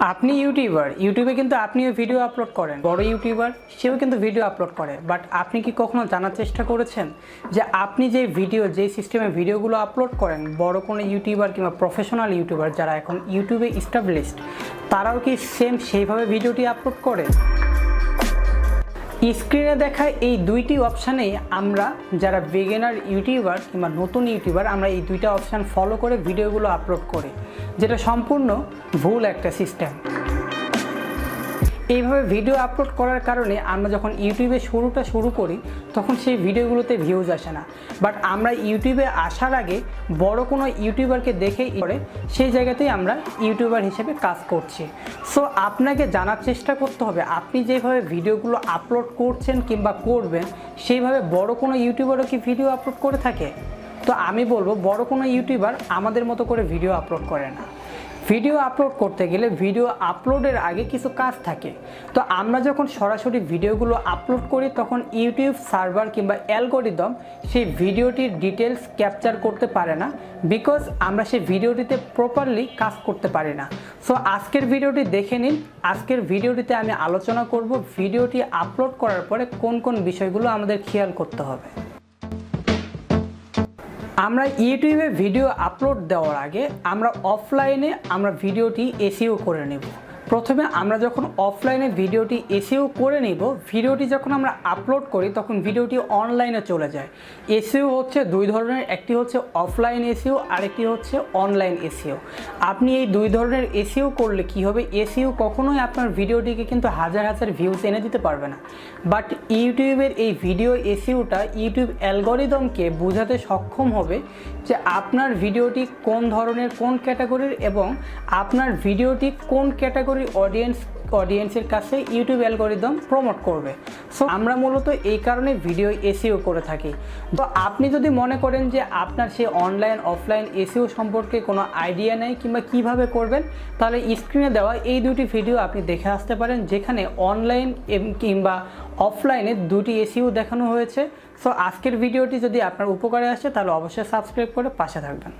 আপনি ইউটিউবার, ইউটিউবে কিন্তু আপনিও ভিডিও আপলোড করেন। বড় ইউটিউবার, সেও কিন্তু ভিডিও আপলোড করে। বাট আপনি কি কখনো জানার চেষ্টা করেছেন যে আপনি যে ভিডিও যে সিস্টেমে ভিডিওগুলো আপলোড করেন, বড় কোনো ইউটিউবার কিংবা প্রফেশনাল ইউটিউবার যারা এখন ইউটিউবে ইস্টাবলিশড তারাও কি সেম সেইভাবে ভিডিওটি আপলোড করে? স্ক্রিনে দেখা এই দুইটি অপশানেই আমরা যারা বেগেনার ইউটিউবার কিংবা নতুন ইউটিউবার আমরা এই দুইটা অপশান ফলো করে ভিডিওগুলো আপলোড করি, যেটা সম্পূর্ণ ভুল একটা সিস্টেম এইভাবে ভিডিও আপলোড করার কারণে আমরা যখন ইউটিউবে শুরুটা শুরু করি, তখন সেই ভিডিওগুলোতে ভিউজ আসে না। বাট আমরা ইউটিউবে আসার আগে বড় কোনো ইউটিউবারকে দেখেই করে সেই জায়গাতেই আমরা ইউটিউবার হিসেবে কাজ করছি। সো আপনাকে জানার চেষ্টা করতে হবে, আপনি যেভাবে ভিডিওগুলো আপলোড করছেন কিংবা করবেন, সেইভাবে বড় কোনো ইউটিউবারও কি ভিডিও আপলোড করে থাকে? তো আমি বলব, বড় কোনো ইউটিউবার আমাদের মতো করে ভিডিও আপলোড করে না। ভিডিও আপলোড করতে গেলে ভিডিও আপলোডের আগে কিছু কাজ থাকে। তো আমরা যখন সরাসরি ভিডিওগুলো আপলোড করি, তখন ইউটিউব সার্ভার কিংবা অ্যালগোরিদম সেই ভিডিওটির ডিটেলস ক্যাপচার করতে পারে না বিকজ আমরা সেই ভিডিওটিতে প্রপারলি কাজ করতে পারি না। সো আজকের ভিডিওটি দেখে নিন। আজকের ভিডিওটিতে আমি আলোচনা করব ভিডিওটি আপলোড করার পরে কোন কোন বিষয়গুলো আমাদের খেয়াল করতে হবে। আমরা ইউটিউবে ভিডিও আপলোড দেওয়ার আগে আমরা অফলাইনে আমরা ভিডিওটি এসিও করে নেব। প্রথমে আমরা যখন অফলাইনে ভিডিওটি এসিও করে নিব, ভিডিওটি যখন আমরা আপলোড করি, তখন ভিডিওটি অনলাইনে চলে যায়। এসিও হচ্ছে দুই ধরনের, একটি হচ্ছে অফলাইন এসিও, আরেকটি হচ্ছে অনলাইন এসিও। আপনি এই দুই ধরনের এসিও করলে কি হবে? এসিও কখনোই আপনার ভিডিওটিকে কিন্তু হাজার হাজার ভিউজ এনে দিতে পারবে না। বাট ইউটিউবের এই ভিডিও এসিওটা ইউটিউব অ্যালগোরিদমকে বোঝাতে সক্ষম হবে যে আপনার ভিডিওটি কোন ধরনের, কোন ক্যাটাগরির এবং আপনার ভিডিওটি কোন ক্যাটাগরির অডিয়েন্স অডিয়েন্সের কাছে ইউটিউব অ্যালগোরিদম প্রমোট করবে। সো আমরা মূলত এই কারণে ভিডিও এসিও করে থাকি। তো আপনি যদি মনে করেন যে আপনার সেই অনলাইন অফলাইন এসিও সম্পর্কে কোনো আইডিয়া নেই কিংবা কীভাবে করবেন, তাহলে স্ক্রিনে দেওয়া এই দুটি ভিডিও আপনি দেখে আসতে পারেন, যেখানে অনলাইন কিংবা অফলাইনে দুটি এসিও দেখানো হয়েছে। সো আজকের ভিডিওটি যদি আপনার উপকারে আসে, তাহলে অবশ্যই সাবস্ক্রাইব করে পাশে থাকবেন।